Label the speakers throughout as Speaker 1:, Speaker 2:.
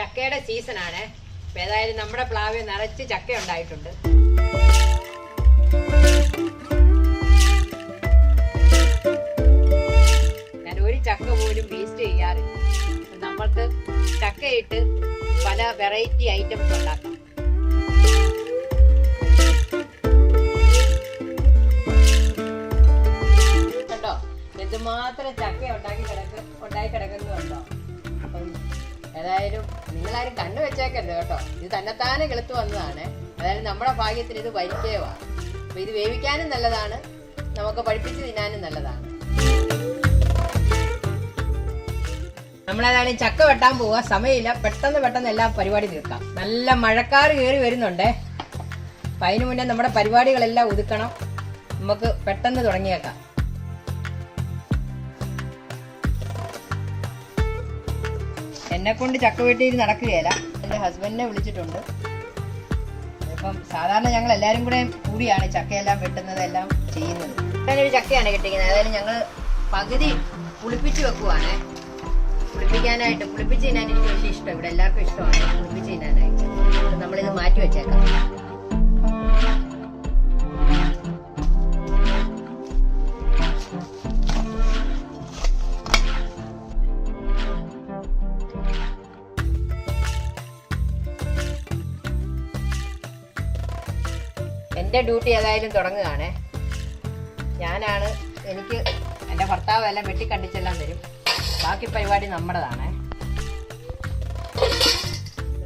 Speaker 1: ചക്കയുടെ സീസണാണ്. ഏതായാലും നമ്മുടെ പ്ലാവിൽ നിറച്ച് ചക്ക ഉണ്ടായിട്ടുണ്ട്. ഞാൻ ഒരു ചക്ക പോലും വേസ്റ്റ് ചെയ്യാറില്ല. നമ്മൾക്ക് ചക്കയിട്ട് പല വെറൈറ്റി ഐറ്റംസ് ഉണ്ടാക്കാം. കണ്ടോ? എന്തുമാത്രം ചക്ക ഉണ്ടാക്കി കിടക്ക ഉണ്ടായി കിടക്കുന്നുണ്ടോ? ഏതായാലും നിങ്ങളാരും കണ്ണു വെച്ചേക്കരുത് കേട്ടോ. ഇത് തന്നെത്താനെ കെളുത്തു വന്നതാണ്. അതായത് നമ്മുടെ ഭാഗ്യത്തിന് ഇത് പരിചയമാണ് അപ്പൊ ഇത് വേവിക്കാനും നല്ലതാണ്. നമുക്ക് പഠിപ്പിച്ച് തിന്നാനും നല്ലതാണ്. നമ്മളേതായാലും ചക്ക വെട്ടാൻ പോവുക സമയമില്ല. പെട്ടെന്ന് പെട്ടെന്ന് എല്ലാ പരിപാടി തീർക്കാം. നല്ല മഴക്കാർ കയറി വരുന്നുണ്ടേ. അപ്പൊ അതിനു മുന്നേ നമ്മുടെ പരിപാടികളെല്ലാം ഒതുക്കണം. നമുക്ക് പെട്ടെന്ന് തുടങ്ങിയേക്കാം. എന്നെ കൊണ്ട് ചക്ക വെട്ടിയിൽ നടക്കുകയല്ല. എന്റെ ഹസ്ബൻഡിനെ വിളിച്ചിട്ടുണ്ട്. ഇപ്പം സാധാരണ ഞങ്ങൾ എല്ലാവരും കൂടെ കൂടിയാണ് ചക്കയെല്ലാം വെട്ടുന്നത് എല്ലാം ചെയ്യുന്നത്. ഒരു ചക്കയാണ് കിട്ടിക്കുന്നത് അതായത് ഞങ്ങൾ പകുതി പുളിപ്പിച്ച് വെക്കുവാണേ. പുളിപ്പിക്കാനായിട്ട് പുളിപ്പിച്ച് തിന്നാൻ എനിക്ക് വലിയ ഇഷ്ടം. ഇവിടെ എല്ലാവർക്കും ഇഷ്ടമാണ് പുളിപ്പിച്ച് തിന്നാനായിട്ട്. നമ്മളിത് മാറ്റി വെച്ചേക്കാം. എന്റെ ഡ്യൂട്ടി ഏതായാലും തുടങ്ങുകയാണ്. ഞാനാണ് എനിക്ക് എന്റെ ഭർത്താവ് എല്ലാം വെട്ടിക്കണ്ടിച്ചെല്ലാം തരും. ബാക്കി പരിപാടി നമ്മുടേതാണ്.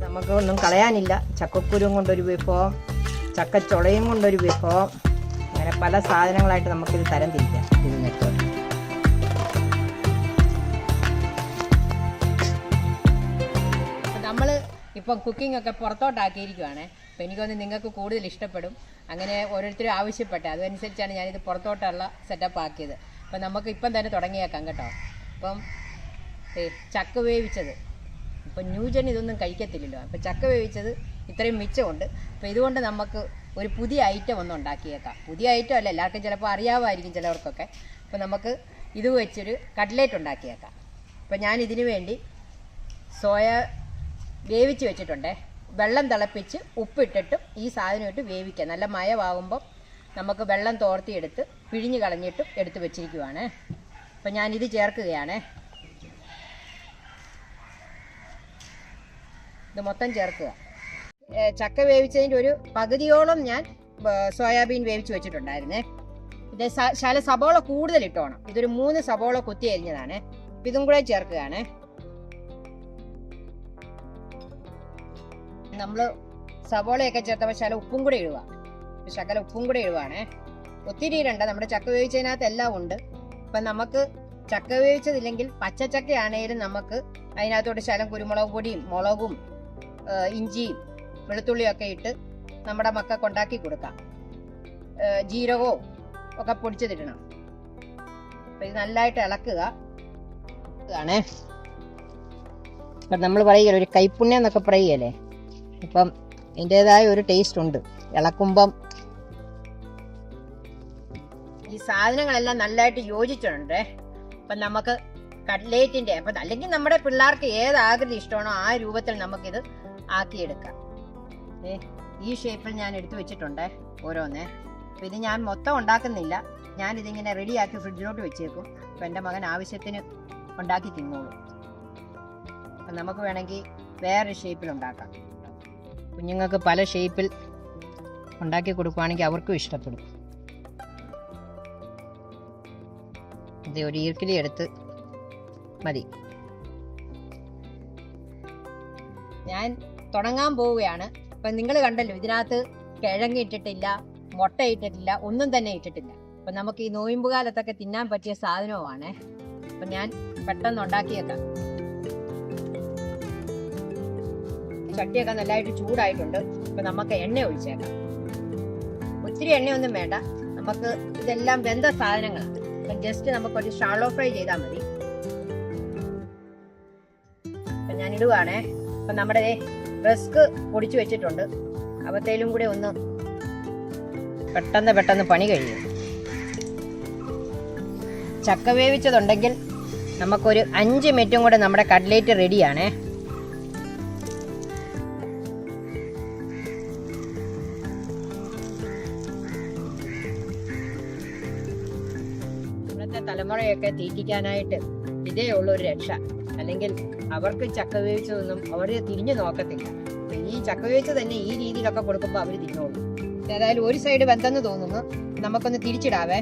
Speaker 1: നമുക്ക് ഒന്നും കളയാനില്ല. ചക്കക്കുരും കൊണ്ടൊരു വിഭവം ചക്കച്ചുളയും കൊണ്ടൊരു വിഭവം. അങ്ങനെ പല സാധനങ്ങളായിട്ട് നമുക്കിത് തരം തിരിക്കാം നമ്മൾ ഇപ്പം കുക്കിംഗ് ഒക്കെ പുറത്തോട്ടാക്കിയിരിക്കുവാണ്. അപ്പം എനിക്കൊന്ന് നിങ്ങൾക്ക് കൂടുതൽ ഇഷ്ടപ്പെടും. അങ്ങനെ ഓരോരുത്തരും ആവശ്യപ്പെട്ടെ. അതനുസരിച്ചാണ് ഞാനിത് പുറത്തോട്ടുള്ള സെറ്റപ്പ് ആക്കിയത്. അപ്പം നമുക്ക് ഇപ്പം തന്നെ തുടങ്ങിയേക്കാം കേട്ടോ. അപ്പം ചക്ക വേവിച്ചത്. ഇപ്പം ന്യൂജൻ ഇതൊന്നും കഴിക്കത്തില്ലല്ലോ. അപ്പം ചക്ക വേവിച്ചത് ഇത്രയും മിച്ചമുണ്ട്. അപ്പം ഇതുകൊണ്ട് നമുക്ക് ഒരു പുതിയ ഐറ്റം ഒന്ന് ഉണ്ടാക്കിയേക്കാം. പുതിയ ഐറ്റം അല്ല എല്ലാവർക്കും ചിലപ്പോൾ അറിയാമായിരിക്കും ചിലവർക്കൊക്കെ. അപ്പം നമുക്ക് ഇത് വെച്ചൊരു കട്ട്ലേറ്റ് ഉണ്ടാക്കിയേക്കാം. അപ്പം ഞാൻ ഇതിനു വേണ്ടി സോയ വേവിച്ച് വെച്ചിട്ടുണ്ടേ. വെള്ളം തിളപ്പിച്ച് ഉപ്പിട്ടിട്ടും ഈ സാധനമായിട്ട് വേവിക്കുക നല്ല മയമാകുമ്പോൾ നമുക്ക് വെള്ളം തോർത്തിയെടുത്ത് പിഴിഞ്ഞ് കളഞ്ഞിട്ടും എടുത്ത് വെച്ചിരിക്കുവാണ് അപ്പം ഞാനിത് ചേർക്കുകയാണ് ഇത് മൊത്തം ചേർക്കുക ചക്ക വേവിച്ചതിന്റെ ഒരു പകുതിയോളം ഞാൻ സോയാബീൻ വേവിച്ച് വെച്ചിട്ടുണ്ടായിരുന്നേ ഇത് ശാല സബോള കൂടുതൽ ഇട്ടോണം ഇതൊരു മൂന്ന് സബോള കുത്തി അരിഞ്ഞതാണ് ഇതും കൂടെ ചേർക്കുകയാണേ നമ്മൾ സവോളയൊക്കെ ചേർത്തപ്പോൾ ശകലം ഉപ്പും കൂടെ ഇടുക ശകലം ഉപ്പും കൂടെ ഇടുവാണേ. ഒത്തിരി ഇടണ്ട. നമ്മുടെ ചക്ക വേവിച്ചതിനകത്ത് എല്ലാം ഉണ്ട്. അപ്പം നമുക്ക് ചക്ക വേവിച്ചതില്ലെങ്കിൽ പച്ചച്ചക്കയാണേലും നമുക്ക് അതിനകത്തോട്ട് ശകലം കുരുമുളക് പൊടിയും മുളകും ഇഞ്ചിയും വെളുത്തുള്ളിയും ഒക്കെ ഇട്ട് നമ്മുടെ മക്കൾക്ക് ഉണ്ടാക്കി കൊടുക്കാം. ജീരകവും ഒക്കെ പൊടിച്ചതിടണം അപ്പം ഇത് നല്ലതായിട്ട് ഇളക്കുക. ആണേ നമ്മൾ പറയുകയല്ലേ ഒരു കൈപ്പുണ്യം എന്നൊക്കെ പറയുകയല്ലേ? അപ്പം അതിന്റെതായ ഒരു ടേസ്റ്റ് ഉണ്ട്. ഇളക്കുമ്പം ഈ സാധനങ്ങളെല്ലാം നല്ലതായിട്ട് യോജിച്ചിട്ടുണ്ട്. അപ്പം നമുക്ക് കട്ട്ലേറ്റിന്റെ അപ്പം അല്ലെങ്കിൽ നമ്മുടെ പിള്ളേർക്ക് ഏത് ആകൃതി ഇഷ്ടമാണോ ആ രൂപത്തിൽ നമുക്കിത് ആക്കിയെടുക്കാം. ഏ ഈ ഷേപ്പിൽ ഞാൻ എടുത്തു വെച്ചിട്ടുണ്ട് ഓരോന്നേ. അപ്പം ഇത് ഞാൻ മൊത്തം ഉണ്ടാക്കുന്നില്ല. ഞാൻ ഇതിങ്ങനെ റെഡിയാക്കി ഫ്രിഡ്ജിലോട്ട് വെച്ചേക്കും. അപ്പം എന്റെ മകൻ ആവശ്യത്തിന് ഉണ്ടാക്കി തിന്നോളും. അപ്പം നമുക്ക് വേണമെങ്കിൽ വേറൊരു ഷേപ്പിൽ ഉണ്ടാക്കാം. കുഞ്ഞുങ്ങൾക്ക് പല ഷേപ്പിൽ ഉണ്ടാക്കി കൊടുക്കുവാണെങ്കിൽ അവർക്കും ഇഷ്ടപ്പെടും. ഇത് ഒരു ഈർക്കിലി എടുത്ത് മതി. ഞാൻ തുടങ്ങാൻ പോവുകയാണ്. അപ്പം നിങ്ങൾ കണ്ടല്ലോ ഇതിനകത്ത് കിഴങ്ങ് ഇട്ടിട്ടില്ല മുട്ട ഇട്ടിട്ടില്ല ഒന്നും തന്നെ ഇട്ടിട്ടില്ല. അപ്പം നമുക്ക് ഈ നോയമ്പ് കാലത്തൊക്കെ തിന്നാൻ പറ്റിയ സാധനവുമാണ്. അപ്പം ഞാൻ പെട്ടെന്ന് ഉണ്ടാക്കിയേക്കാം. ചട്ടിയൊക്കെ നല്ലതായിട്ട് ചൂടായിട്ടുണ്ട്. അപ്പൊ നമുക്ക് എണ്ണ ഒഴിച്ചേക്കാം. ഒത്തിരി എണ്ണയൊന്നും വേണ്ട. നമുക്ക് ഇതെല്ലാം വെന്ത സാധനങ്ങളാണ് ജസ്റ്റ് നമുക്ക് ഒരു ഷാളോ ഫ്രൈ ചെയ്താൽ മതി. അപ്പം ഞാൻ ഇടുവാണേ അപ്പം നമ്മുടെ റസ്ക് പൊടിച്ചു വെച്ചിട്ടുണ്ട്. അവത്തേലും കൂടെ ഒന്ന് പെട്ടെന്ന് പെട്ടെന്ന് പണി കഴിഞ്ഞു. ചക്ക വേവിച്ചതുണ്ടെങ്കിൽ നമുക്കൊരു അഞ്ച് മിനിറ്റും കൂടെ നമ്മുടെ കട്ലേറ്റ് റെഡിയാണേ തലമുറയൊക്കെ തീറ്റിക്കാനായിട്ട് ഇതേ ഉള്ളൂ രക്ഷ. അല്ലെങ്കിൽ അവർക്ക് ചക്ക വേവിച്ചതൊന്നും അവർ തിരിഞ്ഞു നോക്കത്തില്ല. ഈ ചക്ക വേവിച്ച് തന്നെ ഈ രീതിയിലൊക്കെ കൊടുക്കുമ്പോൾ അവർ തിന്നോളും. ഏതായാലും ഒരു സൈഡ് വെന്തെന്ന് തോന്നുന്നു. നമുക്കൊന്ന് തിരിച്ചിടാവേ.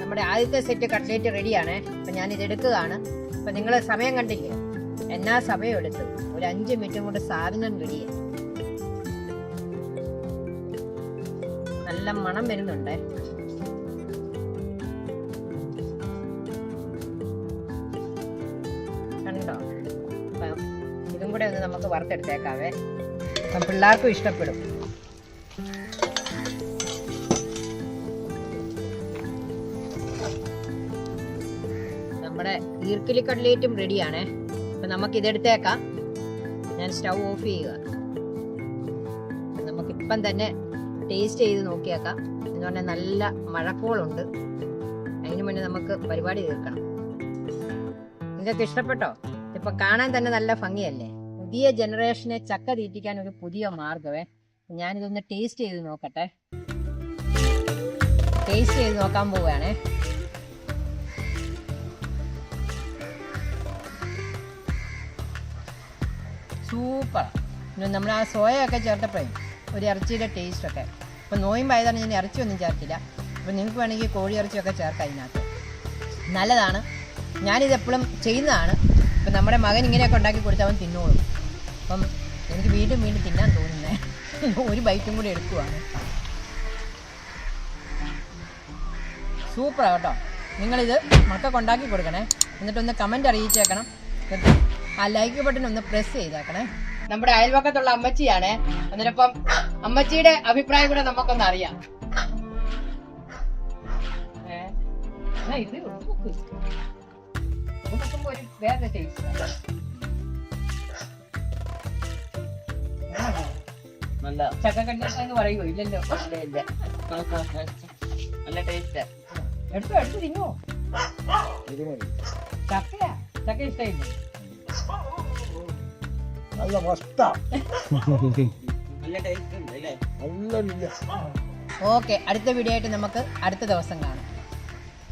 Speaker 1: നമ്മുടെ ആദ്യത്തെ സെറ്റ് കട്ട്ലേറ്റ് റെഡിയാണ് അപ്പൊ ഞാൻ ഇത് എടുക്കുകയാണ് അപ്പൊ നിങ്ങൾ സമയം കണ്ടില്ലേ? എന്നാ സമയം എടുത്തു ഒരു അഞ്ച് മിനിറ്റും കൊണ്ട് സാധനം റെഡിയായി നല്ല മണം വരുന്നുണ്ട്. കണ്ടോ? ഇതും കൂടെ ഒന്ന് നമുക്ക് വറുത്തെടുത്തേക്കാവേ. പിള്ളേർക്കും ഇഷ്ടപ്പെടും. നമ്മുടെ ഈർക്കിലി കട്ലേറ്റും റെഡിയാണേ. അപ്പം നമുക്ക് ഇതെടുത്തേക്കാം ഞാൻ സ്റ്റൗ ഓഫ് ചെയ്യുക. നമുക്കിപ്പം തന്നെ ടേസ്റ്റ് ചെയ്ത് നോക്കിയേക്കാം. എന്ന് പറഞ്ഞാൽ നല്ല മഴക്കോളുണ്ട്. അതിന് മുന്നേ നമുക്ക് പരിപാടി തീർക്കണം. നിങ്ങൾക്ക് ഇഷ്ടപ്പെട്ടോ? ഇപ്പൊ കാണാൻ തന്നെ നല്ല ഭംഗിയല്ലേ? പുതിയ ജനറേഷനെ ചക്ക തീറ്റിക്കാൻ ഒരു പുതിയ മാർഗമേ ഞാനിതൊന്ന് ടേസ്റ്റ് ചെയ്ത് നോക്കട്ടെ. ടേസ്റ്റ് ചെയ്ത് നോക്കാൻ പോവുകയാണേ. സൂപ്പർ നമ്മൾ ആ സോയയൊക്കെ ചേർത്തപ്പോഴേ ഒരു ഇറച്ചിയുടെ ടേസ്റ്റൊക്കെ. അപ്പോൾ നോയമ്പായതാണ് ഞാൻ ഇറച്ചിയൊന്നും ചേർത്തില്ല. അപ്പോൾ നിങ്ങൾക്ക് വേണമെങ്കിൽ കോഴി ഇറച്ചിയൊക്കെ ചേർക്കാം അതിനകത്ത്. നല്ലതാണ്. ഞാനിത് എപ്പോഴും ചെയ്യുന്നതാണ്. ഇപ്പം നമ്മുടെ മകൻ ഇങ്ങനെയൊക്കെ ഉണ്ടാക്കി കൊടുത്താൽ അവൻ തിന്നോളും. അപ്പം എനിക്ക് വീണ്ടും വീണ്ടും തിന്നാൻ തോന്നുന്നേ. ഒരു ബൈറ്റും കൂടി എടുക്കുവാണ്. സൂപ്പറാണ് കേട്ടോ. നിങ്ങളിത് മക്കൾക്ക് ഉണ്ടാക്കി കൊടുക്കണേ. എന്നിട്ടൊന്ന് കമന്റ് അറിയിച്ചേക്കണം. ആ ലൈക്ക് ബട്ടൺ ഒന്ന് പ്രസ് ചെയ്തേക്കണേ. നമ്മുടെ അയൽവക്കത്തുള്ള അമ്മച്ചിയാണ്. അതിനൊപ്പം അമ്മച്ചിയുടെ അഭിപ്രായം കൂടെ നമുക്കൊന്ന് അറിയാം. വേറെ എന്ന് പറയുമോ ഇല്ലല്ലോ.
Speaker 2: ഇല്ല നല്ല ടേസ്റ്റ്
Speaker 1: എടുത്തു എടുത്ത് തിന്നോ.
Speaker 2: ഇത് മതി.
Speaker 1: ചക്കയാ? ചക്ക ഇഷ്ടമില്ലേ?
Speaker 2: നല്ല വസ്താ
Speaker 3: നല്ല
Speaker 1: ഓക്കെ അടുത്ത വീഡിയോ ആയിട്ട് നമുക്ക് അടുത്ത ദിവസം കാണാം.